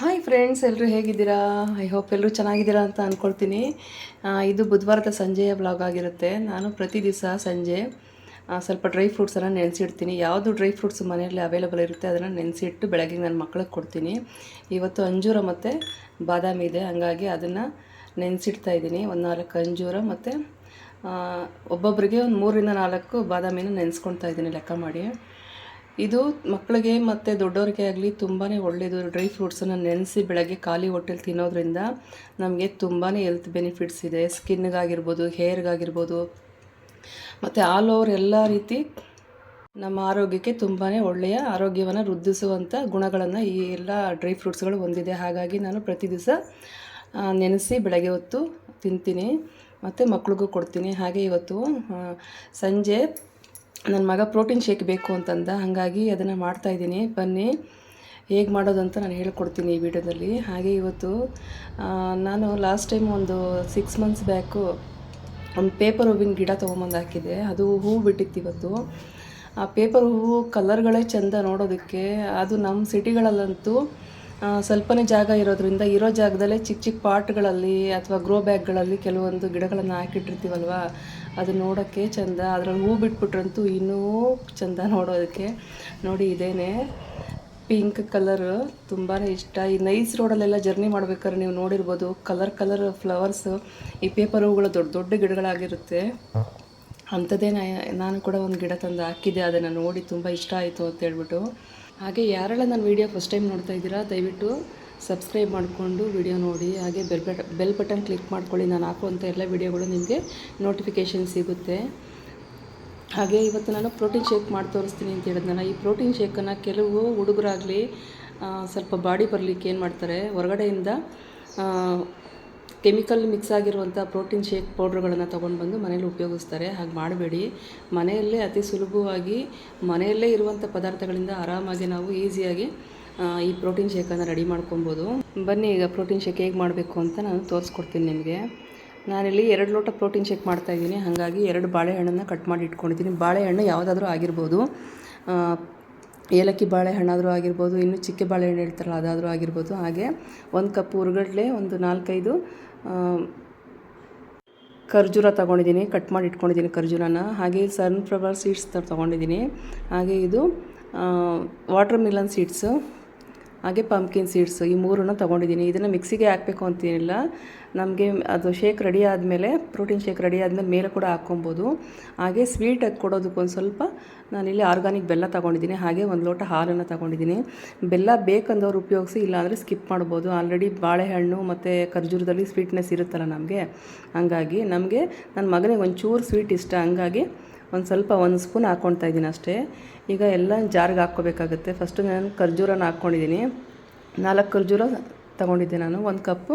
Hi friends ಎಲ್ಲರೂ ಹೇಗಿದ್ದೀರಾ? I hope ಎಲ್ಲರೂ ಚೆನ್ನಾಗಿದ್ದೀರಾ ಅಂತ ಅಂದ್ಕೊಳ್ತೀನಿ ಇದು ಬುಧವಾರದ ಸಂಜೆಯ ಬ್ಲಾಗ್ ಆಗಿರುತ್ತೆ. ನಾನು ಪ್ರತಿ ದಿವಸ ಸಂಜೆ ಸ್ವಲ್ಪ ಡ್ರೈ ಫ್ರೂಟ್ಸನ್ನು ನೆನೆಸಿಡ್ತೀನಿ. ಯಾವುದು ಡ್ರೈ ಫ್ರೂಟ್ಸ್ ಮನೆಯಲ್ಲಿ ಅವೈಲಬಲ್ ಇರುತ್ತೆ ಅದನ್ನು ನೆನೆಸಿಟ್ಟು ಬೆಳಗ್ಗೆ ನನ್ನ ಮಕ್ಕಳಿಗೆ ಕೊಡ್ತೀನಿ. ಇವತ್ತು ಅಂಜೂರ ಮತ್ತು ಬಾದಾಮಿ ಇದೆ. ಹಾಗಾಗಿ ಅದನ್ನು ನೆನೆಸಿಡ್ತಾ ಇದ್ದೀನಿ. ಒಂದು ನಾಲ್ಕು ಅಂಜೂರ ಮತ್ತು ಒಬ್ಬೊಬ್ಬರಿಗೆ ಒಂದು ಮೂರರಿಂದ ನಾಲ್ಕು ಬಾದಾಮಿನ ನೆನೆಸ್ಕೊಳ್ತಾ ಇದ್ದೀನಿ ಲೆಕ್ಕ ಮಾಡಿ. ಇದು ಮಕ್ಕಳಿಗೆ ಮತ್ತು ದೊಡ್ಡವ್ರಿಗೆ ಆಗಲಿ ತುಂಬಾ ಒಳ್ಳೆಯದು ಡ್ರೈ ಫ್ರೂಟ್ಸನ್ನು ನೆನೆಸಿ ಬೆಳಗ್ಗೆ ಖಾಲಿ ಹೊಟ್ಟೆಲಿ ತಿನ್ನೋದ್ರಿಂದ ನಮಗೆ ತುಂಬಾ ಹೆಲ್ತ್ ಬೆನಿಫಿಟ್ಸ್ ಇದೆ. ಸ್ಕಿನ್ಗಾಗಿರ್ಬೋದು, ಹೇರ್ಗಾಗಿರ್ಬೋದು, ಮತ್ತು ಆಲ್ ಓವರ್ ಎಲ್ಲ ರೀತಿ ನಮ್ಮ ಆರೋಗ್ಯಕ್ಕೆ ತುಂಬಾ ಒಳ್ಳೆಯ ಆರೋಗ್ಯವನ್ನು ವೃದ್ಧಿಸುವಂಥ ಗುಣಗಳನ್ನು ಈ ಎಲ್ಲ ಡ್ರೈ ಫ್ರೂಟ್ಸ್ಗಳು ಹೊಂದಿದೆ. ಹಾಗಾಗಿ ನಾನು ಪ್ರತಿ ದಿವಸ ನೆನೆಸಿ ಬೆಳಗ್ಗೆ ಹೊತ್ತು ತಿಂತೀನಿ. ಮತ್ತು ಮಕ್ಳಿಗೂ ಕೊಡ್ತೀನಿ. ಹಾಗೆ ಇವತ್ತು ಸಂಜೆ ನನ್ನ ಮಗ ಪ್ರೋಟೀನ್ ಶೇಕ್ ಬೇಕು ಅಂತಂದ, ಹಾಗಾಗಿ ಅದನ್ನು ಮಾಡ್ತಾಯಿದ್ದೀನಿ ಬನ್ನಿ, ಹೇಗೆ ಮಾಡೋದು ಅಂತ ನಾನು ಹೇಳ್ಕೊಡ್ತೀನಿ ಈ ವಿಡಿಯೋದಲ್ಲಿ. ಹಾಗೆ ಇವತ್ತು ನಾನು ಲಾಸ್ಟ್ ಟೈಮ್ ಒಂದು ಸಿಕ್ಸ್ ಮಂತ್ಸ್ ಬ್ಯಾಕು ಒಂದು ಪೇಪರ್ ಹೂವಿನ ಗಿಡ ತೊಗೊಂಬಂದು ಹಾಕಿದೆ ಅದು ಹೂವು ಬಿಟ್ಟಿತ್ತು ಇವತ್ತು. ಆ ಪೇಪರ್ ಹೂವು ಕಲರ್ಗಳೇ ಚೆಂದ ನೋಡೋದಕ್ಕೆ, ಅದು ನಮ್ಮ ಸಿಟಿಗಳಲ್ಲಂತೂ ಸ್ವಲ್ಪನೇ ಜಾಗ ಇರೋದ್ರಿಂದ ಇರೋ ಜಾಗದಲ್ಲೇ ಚಿಕ್ಕ ಚಿಕ್ಕ ಪಾಟ್ಗಳಲ್ಲಿ ಅಥವಾ ಗ್ರೋ ಬ್ಯಾಗ್ಗಳಲ್ಲಿ ಕೆಲವೊಂದು ಗಿಡಗಳನ್ನು ಹಾಕಿಟ್ಟಿರ್ತೀವಲ್ವ ಅದು ನೋಡೋಕ್ಕೆ ಚಂದ, ಅದರಲ್ಲಿ ಹೂ ಬಿಟ್ಬಿಟ್ರಂತೂ ಇನ್ನೂ ಚೆಂದ ನೋಡೋದಕ್ಕೆ. ನೋಡಿ, ಇದೇನೆ. ಪಿಂಕ್ ಕಲರ್ ತುಂಬಾ ಇಷ್ಟ. ಈ ನೈಸ್ ರೋಡಲ್ಲೆಲ್ಲ ಜರ್ನಿ ಮಾಡ್ಬೇಕಾದ್ರೆ ನೀವು ನೋಡಿರ್ಬೋದು, ಕಲರ್ ಕಲರ್ ಫ್ಲವರ್ಸ್, ಈ ಪೇಪರ್ ಹೂಗಳು ದೊಡ್ಡ ದೊಡ್ಡ ಗಿಡಗಳಾಗಿರುತ್ತೆ. ಅಂಥದ್ದೇ ನಾನು ಕೂಡ ಒಂದು ಗಿಡ ತಂದು ಹಾಕಿದ್ದೆ, ಅದನ್ನು ನೋಡಿ ತುಂಬ ಇಷ್ಟ ಆಯಿತು ಅಂತ ಹೇಳ್ಬಿಟ್ಟು ಹಾಗೆ ಯಾರೆಲ್ಲ ನನ್ನ ವೀಡಿಯೋ ಫಸ್ಟ್ ಟೈಮ್ ನೋಡ್ತಾ ಇದ್ದೀರಾ, ದಯವಿಟ್ಟು ಸಬ್ಸ್ಕ್ರೈಬ್ ಮಾಡಿಕೊಂಡು ವಿಡಿಯೋ ನೋಡಿ, ಹಾಗೆ bell but, bell button click ಮಾಡ್ಕೊಳ್ಳಿ. ನಾನು ಹಾಕುವಂಥ ಎಲ್ಲ ವಿಡಿಯೋಗಳು ನಿಮಗೆ ನೋಟಿಫಿಕೇಷನ್ ಸಿಗುತ್ತೆ. ಹಾಗೆ ಇವತ್ತು ನಾನು ಪ್ರೋಟೀನ್ ಶೇಕ್ ಮಾಡಿ ತೋರಿಸ್ತೀನಿ ಅಂತ ಹೇಳಿದ್ನಲ್ಲ, ಈ ಪ್ರೋಟೀನ್ ಶೇಕನ್ನು ಕೆಲವು ಹುಡುಗರಾಗಲಿ ಸ್ವಲ್ಪ ಬಾಡಿ ಬರಲಿಕ್ಕೆ ಏನು ಮಾಡ್ತಾರೆ, ಹೊರಗಡೆಯಿಂದ ಕೆಮಿಕಲ್ ಮಿಕ್ಸ್ ಆಗಿರುವಂಥ ಪ್ರೋಟೀನ್ ಶೇಕ್ ಪೌಡ್ರ್ಗಳನ್ನು ತೊಗೊಂಡು ಬಂದು ಮನೇಲಿ ಉಪಯೋಗಿಸ್ತಾರೆ. ಹಾಗೆ ಮಾಡಬೇಡಿ. ಮನೆಯಲ್ಲೇ ಅತಿ ಸುಲಭವಾಗಿ ಮನೆಯಲ್ಲೇ ಇರುವಂಥ ಪದಾರ್ಥಗಳಿಂದ ಆರಾಮಾಗಿ ನಾವು ಈಸಿಯಾಗಿ ಈ ಪ್ರೋಟೀನ್ ಶೇಕನ್ನು ರೆಡಿ ಮಾಡ್ಕೊಬೋದು. ಬನ್ನಿ, ಈಗ ಪ್ರೋಟೀನ್ ಶೇಕ್ ಹೇಗೆ ಮಾಡಬೇಕು ಅಂತ ನಾನು ತೋರಿಸ್ಕೊಡ್ತೀನಿ ನಿಮಗೆ. ನಾನಿಲ್ಲಿ ಎರಡು ಲೋಟ ಪ್ರೋಟೀನ್ ಶೇಕ್ ಮಾಡ್ತಾಯಿದ್ದೀನಿ ಹಾಗಾಗಿ ಎರಡು ಬಾಳೆಹಣ್ಣನ್ನು ಕಟ್ ಮಾಡಿ ಇಟ್ಕೊಂಡಿದ್ದೀನಿ. ಬಾಳೆಹಣ್ಣು ಯಾವುದಾದ್ರೂ ಆಗಿರ್ಬೋದು. ಏಲಕ್ಕಿ ಬಾಳೆಹಣ್ಣಾದರೂ ಆಗಿರ್ಬೋದು, ಇನ್ನು ಚಿಕ್ಕ ಬಾಳೆಹಣ್ಣು ಹೇಳ್ತಾರಲ್ಲ, ಅದಾದರೂ ಆಗಿರ್ಬೋದು. ಹಾಗೆ ಒಂದು ಕಪ್ ಉರ್ಗಡ್ಲೆ, ಒಂದು ನಾಲ್ಕೈದು ಖರ್ಜೂರ ತೊಗೊಂಡಿದ್ದೀನಿ. ಕಟ್ ಮಾಡಿ ಇಟ್ಕೊಂಡಿದ್ದೀನಿ ಖರ್ಜೂರನ ಹಾಗೆ ಸನ್ಫ್ಲವರ್ ಸೀಡ್ಸ್ ತೊಗೊಂಡಿದ್ದೀನಿ. ಹಾಗೆ ಇದು ವಾಟರ್ ಮಿಲನ್ ಸೀಡ್ಸು ಹಾಗೆ ಪಂಪ್ಕಿನ್ ಸೀಡ್ಸ್ ಈ ಮೂರನ್ನು ತೊಗೊಂಡಿದ್ದೀನಿ. ಇದನ್ನು ಮಿಕ್ಸಿಗೆ ಹಾಕಬೇಕು ಅಂತೇನಿಲ್ಲ. ನಮಗೆ ಅದು ಶೇಕ್ ರೆಡಿ ಆದಮೇಲೆ ಪ್ರೋಟೀನ್ ಶೇಕ್ ರೆಡಿ ಆದಮೇಲೆ ಮೇಲೆ ಕೂಡ ಹಾಕ್ಕೊಬೋದು. ಹಾಗೆ ಸ್ವೀಟಾಗಿ ಒಂದು ಸ್ವಲ್ಪ ನಾನಿಲ್ಲಿ ಆರ್ಗಾನಿಕ್ ಬೆಲ್ಲ ತೊಗೊಂಡಿದ್ದೀನಿ. ಹಾಗೆ ಒಂದು ಲೋಟ ಹಾಲನ್ನು ತೊಗೊಂಡಿದ್ದೀನಿ. ಬೆಲ್ಲ ಬೇಕಂದವ್ರು ಉಪಯೋಗಿಸಿ, ಇಲ್ಲಾಂದರೆ ಸ್ಕಿಪ್ ಮಾಡ್ಬೋದು. ಆಲ್ರೆಡಿ ಬಾಳೆಹಣ್ಣು ಮತ್ತು ಖರ್ಜೂರದಲ್ಲಿ ಸ್ವೀಟ್ನೆಸ್ ಇರುತ್ತಲ್ಲ ನಮಗೆ. ಹಂಗಾಗಿ ನಮಗೆ ನನ್ನ ಮಗನಿಗೆ ಒಂಚೂರು ಸ್ವೀಟ್ ಇಷ್ಟ. ಹಂಗಾಗಿ ಒಂದು ಸ್ವಲ್ಪ ಒಂದು ಸ್ಪೂನ್ ಹಾಕ್ಕೊಳ್ತಾ ಇದ್ದೀನಿ ಅಷ್ಟೇ. ಈಗ ಎಲ್ಲ ಜಾರ್ಗೆ ಹಾಕ್ಕೋಬೇಕಾಗುತ್ತೆ. ಫಸ್ಟು ನಾನು ಖರ್ಜೂರನ ಹಾಕ್ಕೊಂಡಿದ್ದೀನಿ. ನಾಲ್ಕು ಖರ್ಜೂರ ತೊಗೊಂಡಿದ್ದೆ ನಾನು. ಒಂದು ಕಪ್ಪು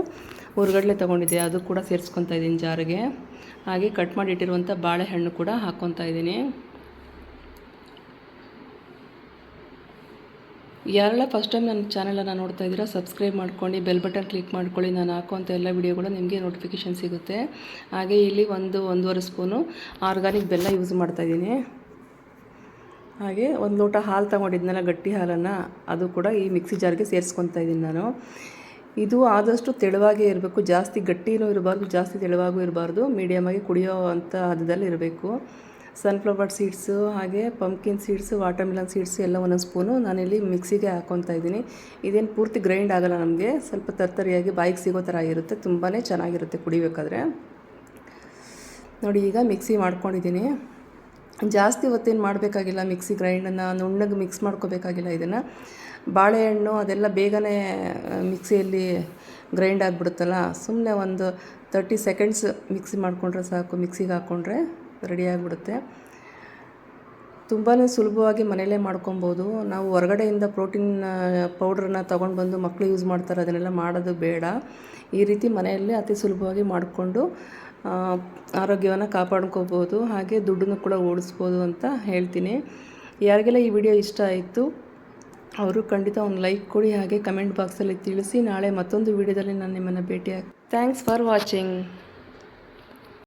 ಹುರ್ಗಡ್ಲೆ ತೊಗೊಂಡಿದ್ದೆ. ಅದು ಕೂಡ ಸೇರಿಸ್ಕೊತಾ ಇದ್ದೀನಿ ಜಾರಿಗೆ. ಹಾಗೆ ಕಟ್ ಮಾಡಿ ಇಟ್ಟಿರುವಂಥ ಬಾಳೆಹಣ್ಣು ಕೂಡ ಹಾಕ್ಕೊತಾ ಇದ್ದೀನಿ. ಯಾರೆಲ್ಲ ಫಸ್ಟ್ ಟೈಮ್ ನನ್ನ ಚಾನಲನ್ನು ನೋಡ್ತಾ ಇದ್ದೀರಾ ಸಬ್ಸ್ಕ್ರೈಬ್ ಮಾಡ್ಕೊಂಡು ಬೆಲ್ ಬಟನ್ ಕ್ಲಿಕ್ ಮಾಡ್ಕೊಳ್ಳಿ. ನಾನು ಹಾಕುವಂಥ ಎಲ್ಲ ವಿಡಿಯೋಗಳು ನಿಮಗೆ ನೋಟಿಫಿಕೇಷನ್ ಸಿಗುತ್ತೆ. ಹಾಗೆ ಇಲ್ಲಿ ಒಂದು ಒಂದೂವರೆ ಸ್ಪೂನು ಆರ್ಗಾನಿಕ್ ಬೆಲ್ಲ ಯೂಸ್ ಮಾಡ್ತಾ ಇದ್ದೀನಿ. ಹಾಗೆ ಒಂದು ಲೋಟ ಹಾಲು ತಗೊಂಡಿದ್ನಲ್ಲ, ಗಟ್ಟಿ ಹಾಲನ್ನು, ಅದು ಕೂಡ ಈ ಮಿಕ್ಸಿ ಜಾರ್ಗೆ ಸೇರಿಸ್ಕೊತಾ ಇದ್ದೀನಿ ನಾನು. ಇದು ಆದಷ್ಟು ತೆಳುವಾಗೇ ಇರಬೇಕು. ಜಾಸ್ತಿ ಗಟ್ಟಿನೂ ಇರಬಾರ್ದು, ಜಾಸ್ತಿ ತೆಳುವಾಗೂ ಇರಬಾರ್ದು. ಮೀಡಿಯಮಾಗಿ ಕುಡಿಯೋ ಅಂಥ ಹದದಲ್ಲಿ ಇರಬೇಕು. ಸನ್ಫ್ಲವರ್ ಸೀಡ್ಸು ಹಾಗೆ ಪಂಪ್ಕಿನ್ ಸೀಡ್ಸು ವಾಟರ್ಮಿಲನ್ ಸೀಡ್ಸು ಎಲ್ಲ ಒಂದೊಂದು ಸ್ಪೂನು ನಾನಿಲ್ಲಿ ಮಿಕ್ಸಿಗೆ ಹಾಕ್ಕೊತಾ ಇದ್ದೀನಿ. ಇದೇನು ಪೂರ್ತಿ ಗ್ರೈಂಡ್ ಆಗೋಲ್ಲ ನಮಗೆ. ಸ್ವಲ್ಪ ತರ್ತರಿಯಾಗಿ ಬಾಯಿಗೆ ಸಿಗೋ ಥರ ಇರುತ್ತೆ. ತುಂಬಾ ಚೆನ್ನಾಗಿರುತ್ತೆ ಕುಡಿಬೇಕಾದ್ರೆ. ನೋಡಿ, ಈಗ ಮಿಕ್ಸಿ ಮಾಡ್ಕೊಂಡಿದ್ದೀನಿ. ಜಾಸ್ತಿ ಹೊತ್ತೇನು ಮಾಡಬೇಕಾಗಿಲ್ಲ ಮಿಕ್ಸಿ ಗ್ರೈಂಡನ್ನು ನುಣ್ಣಗೆ ಮಿಕ್ಸ್ ಮಾಡ್ಕೋಬೇಕಾಗಿಲ್ಲ ಇದನ್ನು. ಬಾಳೆಹಣ್ಣು ಅದೆಲ್ಲ ಬೇಗನೆ ಮಿಕ್ಸಿಯಲ್ಲಿ ಗ್ರೈಂಡ್ ಆಗಿಬಿಡುತ್ತಲ್ಲ. ಸುಮ್ಮನೆ ಒಂದು ತರ್ಟಿ ಸೆಕೆಂಡ್ಸ್ ಮಿಕ್ಸಿ ಮಾಡಿಕೊಂಡ್ರೆ ಸಾಕು ಮಿಕ್ಸಿಗೆ ಹಾಕ್ಕೊಂಡ್ರೆ ರೆಡಿ ಆಗಿಬಿಡುತ್ತೆ ತುಂಬಾ ಸುಲಭವಾಗಿ ಮನೆಯಲ್ಲೇ ಮಾಡ್ಕೊಬೋದು. ನಾವು ಹೊರಗಡೆಯಿಂದ ಪ್ರೋಟೀನ್ ಪೌಡ್ರನ್ನ ತೊಗೊಂಡು ಬಂದು ಮಕ್ಕಳು ಯೂಸ್ ಮಾಡ್ತಾರೆ, ಅದನ್ನೆಲ್ಲ ಮಾಡೋದು ಬೇಡ. ಈ ರೀತಿ ಮನೆಯಲ್ಲೇ ಅತಿ ಸುಲಭವಾಗಿ ಮಾಡಿಕೊಂಡು ಆರೋಗ್ಯವನ್ನು ಕಾಪಾಡ್ಕೋಬೋದು. ಹಾಗೆ ದುಡ್ಡನ್ನು ಕೂಡ ಓಡಿಸ್ಬೋದು ಅಂತ ಹೇಳ್ತೀನಿ. ಯಾರಿಗೆಲ್ಲ ಈ ವಿಡಿಯೋ ಇಷ್ಟ ಆಯಿತು, ಅವರು ಖಂಡಿತ ಒಂದು ಲೈಕ್ ಕೊಡಿ, ಹಾಗೆ ಕಮೆಂಟ್ ಬಾಕ್ಸಲ್ಲಿ ತಿಳಿಸಿ. ನಾಳೆ ಮತ್ತೊಂದು ವಿಡಿಯೋದಲ್ಲಿ ನಾನು ನಿಮ್ಮನ್ನು ಭೇಟಿ ಥ್ಯಾಂಕ್ಸ್ ಫಾರ್ ವಾಚಿಂಗ್